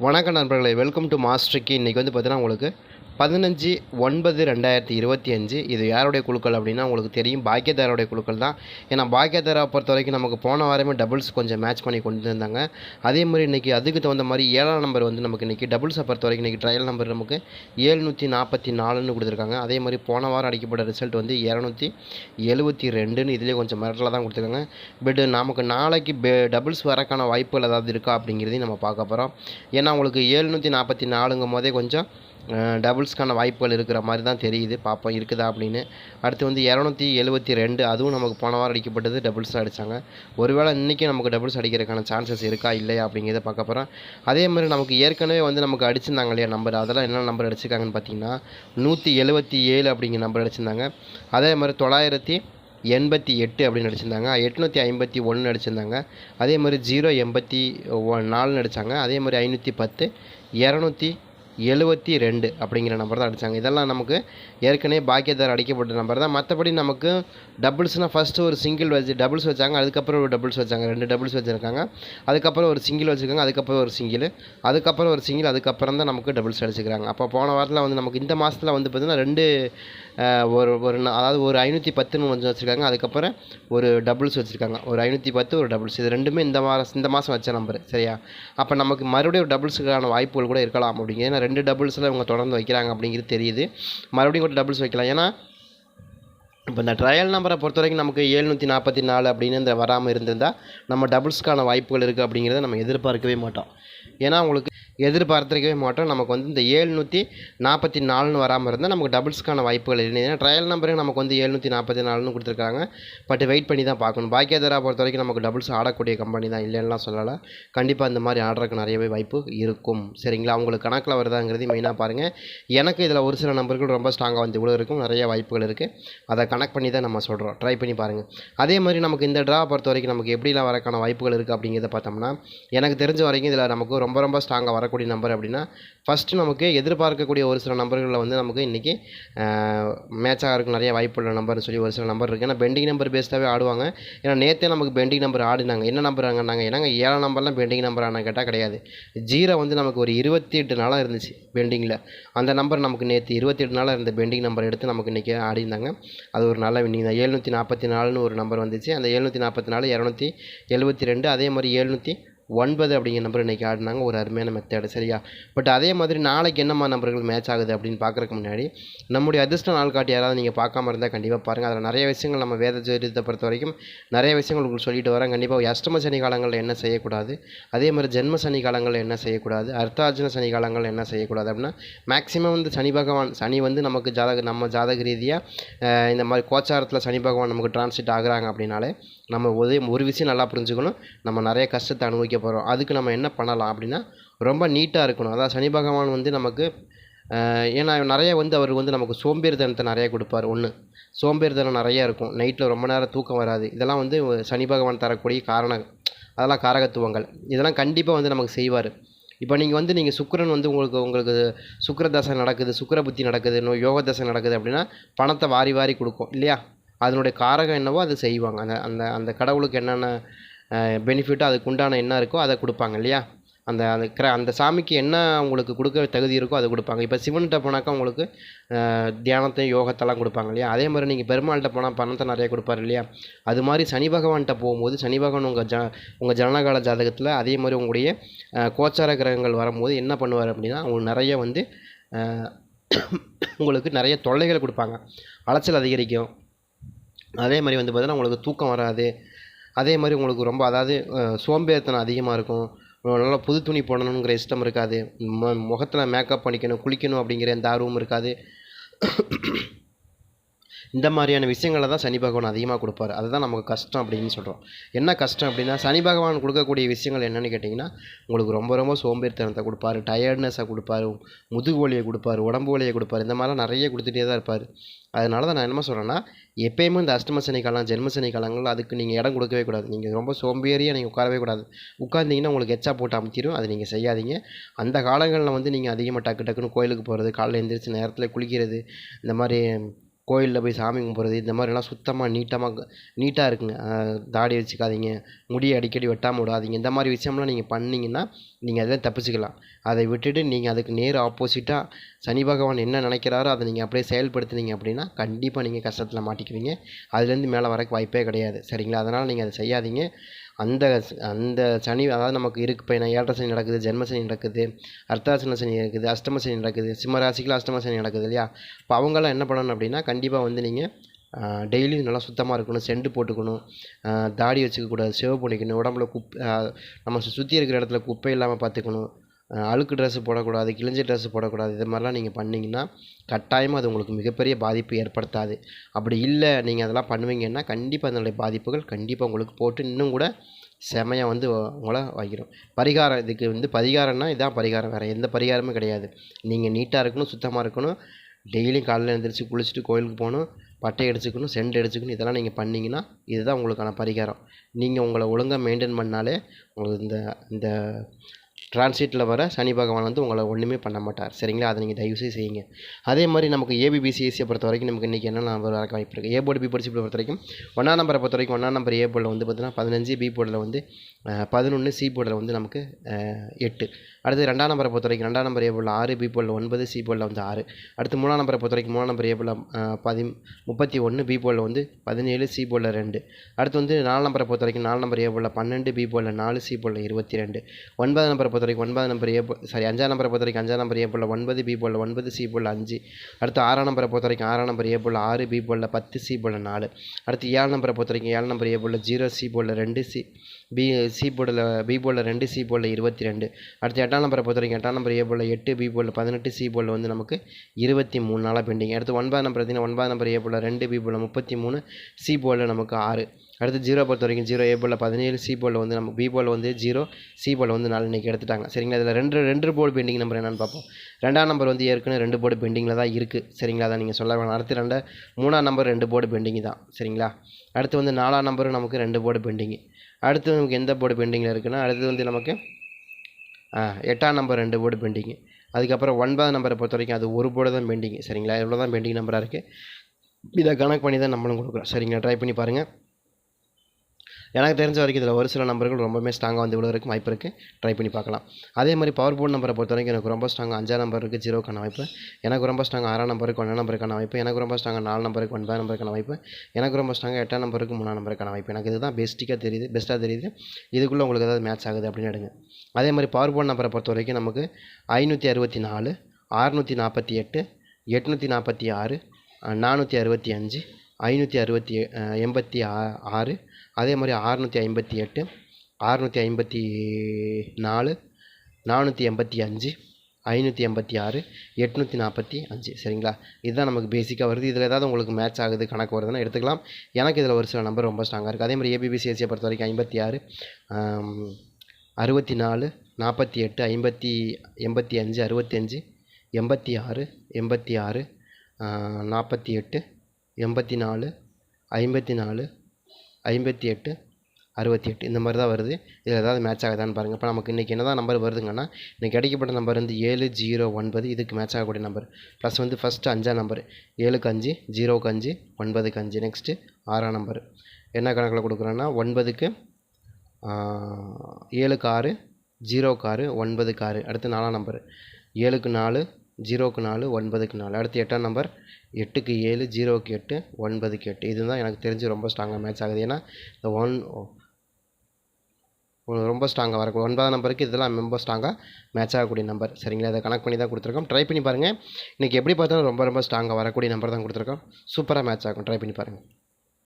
வணக்கம் நண்பர்களே welcome to மாஸ்டருக்கு இன்றைக்கி வந்து பார்த்தீங்கன்னா உங்களுக்கு பதினஞ்சு ஒன்பது ரெண்டாயிரத்தி இருபத்தி அஞ்சு. இது யாருடைய குழுக்கள் அப்படின்னா உங்களுக்கு தெரியும். பாக்கியதாரோடைய குழுக்கள் தான். ஏன்னா பாக்கியதாரா பொறுத்த வரைக்கும் நமக்கு போன வாரமே டபுள்ஸ் கொஞ்சம் மேட்ச் பண்ணி கொண்டு வந்தாங்க அதே மாதிரி இன்றைக்கி அதுக்கு தகுந்த மாதிரி ஏழாம் நம்பர் வந்து நமக்கு இன்றைக்கி டபுள்ஸை பொறுத்த வரைக்கும் இன்றைக்கி ட்ரையல் நம்பர் நமக்கு ஏழ்நூற்றி நாற்பத்தி நாலுன்னு கொடுத்துருக்காங்க. அதே மாதிரி போன வாரம் அடிக்கப்பட்ட ரிசல்ட் வந்து இரநூத்தி எழுபத்தி ரெண்டுன்னு இதுலேயே கொஞ்சம் மிரட்டலாக தான் கொடுத்துருக்காங்க. பட் நமக்கு நாளைக்கு பே டபுள்ஸ் வரக்கான வாய்ப்புகள் ஏதாவது இருக்கா அப்படிங்கிறதையும் நம்ம பார்க்க போகிறோம் ஏன்னா உங்களுக்கு ஏழ்நூற்றி நாற்பத்தி நாலுங்கும் போதே கொஞ்சம் டபுள்ஸ்க்கான வாய்ப்புகள் இருக்கிற மாதிரி தான் தெரியுது. பார்ப்போம் இருக்குதா அப்படின்னு. அடுத்து வந்து இரநூத்தி எழுபத்தி ரெண்டு அதுவும் நமக்கு போன வாரம் அடிக்கப்பட்டது டபுள்ஸ் அடித்தாங்க ஒருவேளை இன்றைக்கி நமக்கு டபுள்ஸ் அடிக்கிறதுக்கான சான்சஸ் இருக்கா இல்லையா அப்படிங்கிறத பார்க்க போகிறோம் அதே மாதிரி நமக்கு ஏற்கனவே வந்து நமக்கு அடிச்சிருந்தாங்க இல்லையா நம்பர் அதெல்லாம் என்ன நம்பர் அடிச்சிருக்காங்கன்னு பார்த்தீங்கன்னா நூற்றி எழுபத்தி ஏழு அப்படிங்கிற நம்பர் அடிச்சிருந்தாங்க. அதே மாதிரி தொள்ளாயிரத்தி எண்பத்தி எட்டு அப்படின்னு நடிச்சிருந்தாங்க எட்நூற்றி ஐம்பத்தி ஒன்று நடிச்சிருந்தாங்க அதே மாதிரி ஜீரோ எண்பத்தி ஒ நாலு நடித்தாங்க அதே மாதிரி ஐநூற்றி பத்து இரநூத்தி எழுபத்தி ரெண்டு அப்படிங்கிற நம்பர் தான் அடித்தாங்க இதெல்லாம் நமக்கு ஏற்கனவே பாக்கியதார் அடிக்கப்பட்ட நம்பர் தான். மற்றபடி நமக்கு டபுள்ஸ்னால் ஃபஸ்ட்டு ஒரு சிங்கிள் வச்சு டபுள்ஸ் வச்சாங்க. அதுக்கப்புறம் ஒரு டபுள்ஸ் வச்சாங்க. ரெண்டு டபுள்ஸ் வச்சுருக்காங்க. அதுக்கப்புறம் ஒரு சிங்கிள் வச்சுருக்காங்க. அதுக்கப்புறம் ஒரு சிங்கிள் அதுக்கப்புறம் ஒரு சிங்கிள் அதுக்கப்புறம் தான் நமக்கு டபுள்ஸ் அடிச்சுக்கிறாங்க அப்போ போன வாரத்தில் வந்து நமக்கு இந்த மாதத்தில் வந்து பார்த்திங்கன்னா ரெண்டு ஒரு ஒரு அதாவது ஒரு ஐநூற்றி பத்துன்னு கொஞ்சம் வச்சுருக்காங்க. அதுக்கப்புறம் ஒரு டபுள்ஸ் வச்சுருக்காங்க. ஒரு ஐநூற்றி பத்து ஒரு டபுள்ஸ் இது ரெண்டுமே இந்த மாதம் இந்த மாதம் வச்ச நம்பர் சரியா? அப்போ நமக்கு மறுபடியும் டபுள்ஸுக்கான வாய்ப்புகள் கூட இருக்கலாம் அப்படிங்கிறது ரெண்டு டபுள்ஸில் இவங்க தொடர்ந்து வைக்கிறாங்க அப்படிங்கிறது தெரியுது. மறுபடியும் கூட டபுள்ஸ் வைக்கலாம். ஏன்னா இப்போ இந்த ட்ரையல் நம்பரை பொறுத்த வரைக்கும் நமக்கு ஏழ்நூற்றி நாற்பத்தி நாலு அப்படின்னு இந்த வராமல் இருந்திருந்தால் நம்ம டபுள்ஸ்க்கான வாய்ப்புகள் இருக்குது அப்படிங்கிறத நம்ம எதிர்பார்க்கவே மாட்டோம். ஏன்னா உங்களுக்கு எதிர்பார்த்துருக்கவே மாட்டோம். நமக்கு வந்து இந்த ஏழ்நூற்றி நாற்பத்தி நாலுன்னு வராமல் இருந்தால் நமக்கு டபுள்ஸ்க்கான வாய்ப்புகள் இல்லை. ஏன்னா ட்ரையல் நம்பருக்கு நமக்கு வந்து ஏழ்நூற்றி நாற்பத்தி நாலுன்னு கொடுத்துருக்காங்க. பட் வெயிட் பண்ணி தான் பார்க்கணும். பாக்கியதாரா பொறுத்த வரைக்கும் நமக்கு டபுள்ஸ் ஆடக்கூடிய கம்பெனி தான் இல்லைன்னா சொல்லலை. கண்டிப்பாக இந்த மாதிரி ஆடுறதுக்கு நிறையவே வாய்ப்பு இருக்கும். சரிங்களா? உங்களுக்கு கணக்கில் வருதாங்கிறது மெயினாக பாருங்கள் எனக்கு இதில் ஒரு சில நம்பர்கள் ரொம்ப ஸ்ட்ராங்காக வந்து இவ்வளோ இருக்கும். நிறைய வாய்ப்புகள் இருக்குது அதை கனெக்ட் பண்ணி தான் நம்ம சொல்கிறோம் ட்ரை பண்ணி பாருங்கள் அதே மாதிரி நமக்கு இந்த ட்ரா பொறுத்த வரைக்கும் நமக்கு எப்படிலாம் வரக்கான வாய்ப்புகள் இருக்குது அப்படிங்கிறத பார்த்தோம்னா எனக்கு தெரிஞ்ச வரைக்கும் இதில் நமக்கு ரொம்ப ரொம்ப ஸ்ட்ராங்காக வரக்கூடிய நம்பர் அப்படின்னா ஃபஸ்ட்டு நமக்கு எதிர்பார்க்கக்கூடிய ஒரு சில நம்பர்களில் வந்து நமக்கு இன்றைக்கி மேட்ச் ஆகிறதுக்கு நிறைய வாய்ப்புள்ள நம்பர்னு சொல்லி ஒரு சில நம்பர் இருக்குது ஏன்னா பெண்டிங் நம்பர் பேஸ்டாகவே ஆடுவாங்க. ஏன்னா நேற்றே நமக்கு பெண்டிங் நம்பர் ஆடினாங்க. என்ன நம்பர் நாங்கள் ஏன்னா ஏழாம் நம்பர்லாம் பெண்டிங் நம்பர் ஆனால் கேட்டால் கிடையாது. ஜீரோ வந்து நமக்கு ஒரு இருபத்தி எட்டு நாளாக இருந்துச்சு பெண்டிங்கில் அந்த நம்பர் நமக்கு நேற்று இருபத்தி எட்டு நாளாக இருந்த பெண்டிங் நம்பர் எடுத்து நமக்கு இன்றைக்கி ஆடிருந்தாங்க. அது ஒரு நல்ல வின்னிங் தான். ஏழ்நூற்றி நாற்பத்தி நாலுன்னு ஒரு நம்பர் வந்துச்சு. அந்த ஏழ்நூற்றி நாற்பத்தி நாலு இரநூத்தி எழுபத்தி ரெண்டு அதே மாதிரி ஏழ்நூற்றி ஒன்பது அப்படிங்கிற நம்பர் இன்றைக்கி ஆடினாங்க. ஒரு அருமையான மெத்தேடு சரியா? பட் அதே மாதிரி நாளைக்கு என்னம்மா நம்பர்கள் மேட்ச் ஆகுது அப்படின்னு பார்க்குறதுக்கு முன்னாடி நம்முடைய அதிர்ஷ்ட நாள் காட்டி யாராவது நீங்கள் பார்க்காம இருந்தால் கண்டிப்பாக பாருங்கள் அதில் நிறைய விஷயங்கள் நம்ம வேத ஜோதிடத்தை பொறுத்த வரைக்கும் நிறைய விஷயங்கள் உங்களுக்கு சொல்லிட்டு வரேன். கண்டிப்பாக அஷ்டம சனி காலங்களில் என்ன செய்யக்கூடாது? அதே மாதிரி ஜென்ம சனி காலங்களில் என்ன செய்யக்கூடாது? அர்த்தார்ஜுன சனி காலங்களில் என்ன செய்யக்கூடாது அப்படின்னா மேக்ஸிமம் வந்து சனி பகவான் சனி வந்து நமக்கு ஜாதக நம்ம ஜாதக ரீதியாக இந்த மாதிரி கோச்சாரத்தில் சனி பகவான் நமக்கு டிரான்ஸ்லேட் ஆகுறாங்க அப்படின்னாலே நம்ம ஒரே ஒரு விஷயம் நல்லா புரிஞ்சுக்கணும். நம்ம நிறைய கஷ்டத்தை அனுபவிக்க போகிறோம் அதுக்கு நம்ம என்ன பண்ணலாம் அப்படின்னா ரொம்ப நீட்டாக இருக்கணும். அதாவது சனி பகவான் வந்து நமக்கு ஏன்னா நிறைய வந்து அவர் வந்து நமக்கு சோம்பேறித்தனத்தை நிறைய கொடுப்பார். ஒன்று சோம்பேறித்தனம் நிறைய இருக்கும். நைட்டில் ரொம்ப நேரம் தூக்கம் வராது. இதெல்லாம் வந்து சனி பகவான் தரக்கூடிய காரணம் அதெல்லாம் காரகத்துவங்கள். இதெல்லாம் கண்டிப்பாக வந்து நமக்கு செய்வார். இப்போ நீங்கள் வந்து நீங்கள் சுக்கரன் வந்து உங்களுக்கு உங்களுக்கு சுக்கர தசை நடக்குது சுக்கர புத்தி நடக்குது இன்னும் யோக தசை நடக்குது அப்படின்னா பணத்தை வாரி வாரி கொடுக்கும் இல்லையா? அதனுடைய காரகம் என்னவோ அது செய்வாங்க. அந்த அந்த அந்த கடவுளுக்கு என்னென்ன பெனிஃபிட்டோ அதுக்கு உண்டான என்ன இருக்கோ அதை கொடுப்பாங்க இல்லையா? அந்த அந்த கிர அந்த சாமிக்கு என்ன உங்களுக்கு கொடுக்க தகுதி இருக்கோ அதை கொடுப்பாங்க. இப்போ சிவன்கிட்ட போனாக்கா உங்களுக்கு தியானத்தையும் யோகத்தெல்லாம் கொடுப்பாங்க இல்லையா? அதே மாதிரி நீங்கள் பெருமாள்கிட்ட போனால் பணத்தை நிறைய கொடுப்பாரு இல்லையா? அது மாதிரி சனி பகவான்கிட்ட போகும்போது சனி பகவான் உங்கள் ஜ உங்கள் ஜனனகால ஜாதகத்தில் அதே மாதிரி உங்களுடைய கோச்சார கிரகங்கள் வரும்போது என்ன பண்ணுவார் அப்படின்னா உங்களுக்கு நிறைய வந்து உங்களுக்கு நிறைய தொல்லைகளை கொடுப்பாங்க. அலைச்சல் அதிகரிக்கும். அதே மாதிரி வந்து பார்த்தீங்கன்னா உங்களுக்கு தூக்கம் வராது. அதே மாதிரி உங்களுக்கு ரொம்ப அதாவது சோம்பேறித்தனம் அதிகமாக இருக்கும். நல்லா புது துணி போடணுங்கிற இஷ்டம் இருக்காது. முகத்தில் மேக்கப் பண்ணிக்கணும் குளிக்கணும் அப்படிங்கிற எந்த ஆர்வமும் இருக்காது. இந்த மாதிரியான விஷயங்களை தான் சனி பகவான் அதிகமாக கொடுப்பாரு. அதுதான் நமக்கு கஷ்டம் அப்படின்னு சொல்கிறோம் என்ன கஷ்டம் அப்படின்னா சனி பகவான் கொடுக்கக்கூடிய விஷயங்கள் என்னென்னு கேட்டிங்கன்னா உங்களுக்கு ரொம்ப ரொம்ப சோம்பேறித்தனத்தை கொடுப்பாரு டயர்ட்னஸை கொடுப்பாரு முதுகு வலியை கொடுப்பாரு உடம்பு வலியை கொடுப்பாரு இந்த மாதிரிலாம் நிறைய கொடுத்துட்டே தான் இருப்பார். அதனால தான் நான் என்ன சொல்கிறேன்னா எப்பயுமே இந்த அஷ்டம சனி காலம் ஜென்ம சனி காலங்கள் அதுக்கு நீங்கள் இடம் கொடுக்கவே கூடாது. நீங்கள் ரொம்ப சோம்பேறியாக நீங்கள் உட்காரவே கூடாது. உட்கார்ந்தீங்கன்னா உங்களுக்கு எச்சா போட்டு அமைச்சிடும் அது நீங்கள் செய்யாதீங்க. அந்த காலங்களில் வந்து நீங்கள் அதிகமாக டக்கு டக்குன்னு கோயிலுக்கு போகிறது காலைல எழுந்திரிச்சு நேரத்தில் குளிக்கிறது இந்த மாதிரி கோயிலில் போய் சாமி கும்பிட்றது இந்த மாதிரிலாம் சுத்தமாக நீட்டமாக நீட்டாக இருக்குங்க. தாடி வச்சுக்காதீங்க முடியை அடிக்கடி வெட்டாமல் விடாதீங்க. இந்த மாதிரி விஷயம்லாம் நீங்கள் பண்ணிங்கன்னா நீங்கள் அதில் தப்பிச்சுக்கலாம். அதை விட்டுட்டு நீங்கள் அதுக்கு நேர் ஆப்போசிட்டாக சனி பகவான் என்ன நினைக்கிறாரோ அதை நீங்கள் அப்படியே செயல்படுத்துனீங்க அப்படின்னா கண்டிப்பாக நீங்கள் கஷ்டத்தில் மாட்டிக்குவீங்க. அதுலேருந்து மேலே வரக்கு வாய்ப்பே கிடையாது. சரிங்களா? அதனால் நீங்கள் அதை செய்யாதீங்க. அந்த அந்த சனி அதாவது நமக்கு இருக்கு இப்போ என்ன ஏழரை சனி நடக்குது ஜென்ம சனி நடக்குது அர்த்தாசன சனி இருக்குது அஷ்டம சனி நடக்குது சிம்ம ராசிக்குள்ள அஷ்டம சனி நடக்குது இல்லையா? இப்போ அவங்கெல்லாம் என்ன பண்ணணும் அப்படின்னா கண்டிப்பாக வந்து நீங்கள் டெய்லியும் நல்லா சுத்தமாக இருக்கணும் செண்டு போட்டுக்கணும் தாடி வச்சுக்கக்கூடாது சேவ் பண்ணிக்கணும் உடம்புல குப் நம்ம சுற்றி இருக்கிற இடத்துல குப்பை இல்லாமல் பார்த்துக்கணும் அழுக்கு ட்ரெஸ்ஸு போடக்கூடாது கிழிஞ்ச ட்ரெஸ்ஸு போடக்கூடாது இது மாதிரிலாம் நீங்கள் பண்ணிங்கன்னா கட்டாயமாக அது உங்களுக்கு மிகப்பெரிய பாதிப்பு ஏற்படுத்தாது. அப்படி இல்லை நீங்கள் அதெல்லாம் பண்ணுவீங்கன்னா கண்டிப்பாக அதனுடைய பாதிப்புகள் கண்டிப்பாக உங்களுக்கு போட்டு இன்னும் கூட செமையாக வந்து உங்களை வைக்கிறோம் பரிகாரம் இதுக்கு வந்து பரிகாரம்னா இதான் பரிகாரம் வேறு எந்த பரிகாரமும் கிடையாது. நீங்கள் நீட்டாக இருக்கணும் சுத்தமாக இருக்கணும் டெய்லியும் காலையில் எழுந்திரிச்சு குளிச்சுட்டு கோயிலுக்கு போகணும் பட்டை அடிச்சுக்கணும் சென்ட் அடிச்சுக்கணும் இதெல்லாம் நீங்கள் பண்ணிங்கன்னா இதுதான் உங்களுக்கான பரிகாரம். நீங்கள் உங்களை ஒழுங்காக மெயின்டைன் பண்ணாலே உங்களுக்கு இந்த இந்த டிரான்சிட்டில் வர சனி பகவான் வந்து உங்களை ஒன்றுமே பண்ண மாட்டார் சரிங்களா அதை நீங்கள் தயவுசெய்து செய்யுங்க அதே மாதிரி நமக்கு ஏபிபிசிஎஸ்சியை பொறுத்த வரைக்கும் நமக்கு இன்றைக்கி என்ன நம்பர் வர வாய்ப்பு இருக்குது ஏ போர்டு பி போர்டு பொறுத்த வரைக்கும் ஒன்றாம் நம்பரை பொறுத்த வரைக்கும் ஒன்றாம் நம்பர் ஏ போர்டில் வந்து பார்த்தீங்கன்னா பதினஞ்சு பி போர்டில் வந்து பதினொன்று சி போர்டில் வந்து நமக்கு எட்டு அடுத்து ரெண்டாம் நம்பரை பொறுத்த வரைக்கும் ரெண்டாம் நம்பர் ஏ போர்டில் ஆறு பி போர்டில் ஒன்பது சி போர்டில் வந்து ஆறு அடுத்து மூணாம் நம்பரை பொறுத்த வரைக்கும் மூணாம் நம்பர் ஏ போர்டில் பதி முப்பத்தி ஒன்று பி போர்டில் வந்து பதினேழு சி போர்டில் ரெண்டு அடுத்து வந்து நாலு நம்பரை பொறுத்த வரைக்கும் நாலு நம்பர் ஏ போர்டில் பன்னெண்டு பி போர்டில் நாலு சி போர்டில் இருபத்தி ரெண்டு ஒன்பதாம் நம்பரை பொறுத்த வரைக்கும் ஒன்பது நம்பர் ஏ சாரி அஞ்சாம் நம்பரை பொறுத்த வரைக்கும் அஞ்சாம் நம்பர் ஏ போல் ஒன்பது பி போல் ஒன்பது சி போல் அஞ்சு. அடுத்து ஆறாம் நம்பரை பொறுத்த வரைக்கும் ஆறாம் நம்பர் ஏ போல் ஆறு பி போல் பத்து சி போல் நாலு. அடுத்து ஏழு நம்பரை பொறுத்த வரைக்கும் ஏழு நம்பர் ஏ போல் ஜீரோ சி போல் ரெண்டு சி பி சி போர்டில் பி போர்டில் ரெண்டு சி போர்டில் இருபத்தி ரெண்டு அடுத்து எட்டாம் நம்பரை பொறுத்த வரைக்கும் எட்டாம் நம்பர் ஏ போர்டில் எட்டு பி போர்டில் பதினெட்டு சி போர்டில் வந்து நமக்கு இருபத்தி மூணு நாளாக பெண்டிங் அடுத்து ஒன்பதாம் நம்பர் பார்த்தீங்கன்னா ஒன்பதாம் நம்பர் ஏ போர்டில் ரெண்டு பி போர்டில் முப்பத்தி மூணு சி போர்டில் நமக்கு ஆறு. அடுத்து ஜீரோ பொறுத்த வரைக்கும் ஜீரோ ஏ போல் பதினேழு சி போர்டில் வந்து நம்ம பி போர்டில் வந்து ஜீரோ சி போர்டில் வந்து நாலு இன்றைக்கி எடுத்துட்டாங்க. சரிங்களா? இதில் ரெண்டு ரெண்டு போர்டு பெண்டிங் நம்பர் என்னென்னு பார்ப்போம். ரெண்டாம் நம்பர் வந்து ஏற்கனவே ரெண்டு போர்டு பெண்டிங்கில் தான் இருக்குது சரிங்களா? அதை நீங்கள் சொல்ல வேணாம் அடுத்து ரெண்டு மூணாம் நம்பர் ரெண்டு போர்டு பெண்டிங் தான். சரிங்களா? அடுத்து வந்து நாலாம் நம்பரும் நமக்கு ரெண்டு போர்டு பெண்டிங்கு அடுத்து நமக்கு எந்த போர்டு பெண்டிங்கில் இருக்குன்னா அடுத்து வந்து நமக்கு ஆ, எட்டாம் நம்பர் ரெண்டு போர்டு பெண்டிங்கு அதுக்கப்புறம் ஒன்பதாம் நம்பரை பொறுத்த வரைக்கும் அது ஒரு போர்டு தான் பெண்டிங் சரிங்களா? எவ்வளோ தான் பெண்டிங் நம்பராக இருக்குது இதை கணக்கு பண்ணி தான் நம்மளும் கொடுக்குறோம். சரிங்களா? ட்ரை பண்ணி பாருங்கள் எனக்கு தெரிஞ்ச வரைக்கும் இதில் ஒரு சில நம்பர்கள் ரொம்பவுமே ஸ்ட்ராங்காக வந்து இவ்வளோ வரைக்கும் வாய்ப்பு இருக்குது ட்ரை பண்ணி பார்க்கலாம். அதே மாதிரி பவர் போர்டு நம்பரை பொறுத்த வரைக்கும் எனக்கு ரொம்ப ஸ்ட்ராங்காக அஞ்சாம் நம்பருக்கு ஜீரோக்கான வாய்ப்பு. எனக்கு ரொம்ப ஸ்ட்ராங் ஆறாம் நம்பருக்கு ஒன்றாம் நம்பருக்கான வாய்ப்பு. எனக்கு ரொம்ப ஸ்ட்ராங்காக நாலு நம்பருக்கு ஒன்பதாம் நம்பருக்கான வாய்ப்பு. எனக்கு ரொம்ப ஸ்ட்ராங்காக எட்டாம் நம்பருக்கு மூணாம் நம்பருக்கான வாய்ப்பு. எனக்கு இதுதான் பெஸ்ட்டிக்காக தெரியுது பெஸ்ட்டாக தெரியுது. இதுக்குள்ளே உங்களுக்கு ஏதாவது மேட்ச் ஆகுது அப்படின்னு எடுங்க. அதே மாதிரி பவர் போர்டு நம்பரை பொறுத்த வரைக்கும் நமக்கு ஐநூற்றி அறுபத்தி நாலு அறுநூற்றி நாற்பத்தி எட்டு எட்நூற்றி நாற்பத்தி ஆறு நானூற்றி அறுபத்தி அஞ்சு ஐநூற்றி அறுபத்தி எண்பத்தி ஆ ஆறு அதே மாதிரி அறுநூற்றி ஐம்பத்தி எட்டு ஆறுநூற்றி ஐம்பத்தி நாலு நானூற்றி எண்பத்தி அஞ்சு ஐநூற்றி எண்பத்தி ஆறு எட்நூற்றி நாற்பத்தி அஞ்சு. சரிங்களா? இதுதான் நமக்கு பேசிக்காக வருது. இதில் ஏதாவது உங்களுக்கு மேட்ச் ஆகுது கணக்கு வருதுன்னா எடுத்துக்கலாம். எனக்கு இதில் ஒரு சில நம்பர் ரொம்ப ஸ்ட்ராங்காக இருக்குது அதே மாதிரி ஏபிபிசிஎஸ்சியை பொறுத்த வரைக்கும் ஐம்பத்தி ஆறு அறுபத்தி நாலு நாற்பத்தி எட்டு ஐம்பத்தி எண்பத்தி அஞ்சு அறுபத்தஞ்சு எண்பத்தி ஆறு எண்பத்தி ஆறு நாற்பத்தி எட்டு எண்பத்தி நாலு ஐம்பத்தி நாலு ஐம்பத்தி எட்டு அறுபத்தி எட்டு இந்த மாதிரி தான் வருது. இதில் ஏதாவது மேட்ச் ஆகுதான்னு பாருங்கள் இப்போ நமக்கு இன்றைக்கி என்ன தான் நம்பர் வருதுங்கன்னா இன்றைக்கி கிடைக்கப்பட்ட நம்பர் வந்து ஏழு ஜீரோ ஒன்பது இதுக்கு மேட்ச் ஆகக்கூடிய நம்பர் ப்ளஸ் வந்து ஃபஸ்ட்டு அஞ்சாம் நம்பர் ஏழுக்கு அஞ்சு ஜீரோக்கு அஞ்சு ஒன்பதுக்கு அஞ்சு. நெக்ஸ்ட்டு ஆறாம் நம்பர் என்ன கணக்கில் கொடுக்குறோன்னா ஒன்பதுக்கு ஏழுக்கு ஆறு ஜீரோக்கு ஆறு ஒன்பதுக்கு ஆறு. அடுத்து நாலாம் நம்பர் ஏழுக்கு நாலு ஜீரோக்கு நாலு ஒன்பதுக்கு நாலு. அடுத்து எட்டாம் நம்பர் எட்டுக்கு ஏழு ஜீரோக்கு எட்டு ஒன்பதுக்கு எட்டு. இதுதான் எனக்கு தெரிஞ்சு ரொம்ப ஸ்ட்ராங்காக மேட்ச் ஆகுது. ஏன்னா இந்த ஒன் ரொம்ப ஸ்ட்ராங்காக வரக்கூடிய ஒன்பதாம் நம்பருக்கு இதெல்லாம் ரொம்ப ஸ்ட்ராங்காக மேட்ச் ஆகக்கூடிய நம்பர். சரிங்களா? இதை கனெக்ட் பண்ணி தான் கொடுத்துருக்கோம். ட்ரை பண்ணி பாருங்கள் இன்றைக்கி எப்படி பார்த்தாலும் ரொம்ப ரொம்ப ஸ்ட்ராங்காக வரக்கூடிய நம்பர் தான் கொடுத்துருக்கோம். சூப்பராக மேட்ச் ஆகும். ட்ரை பண்ணி பாருங்கள்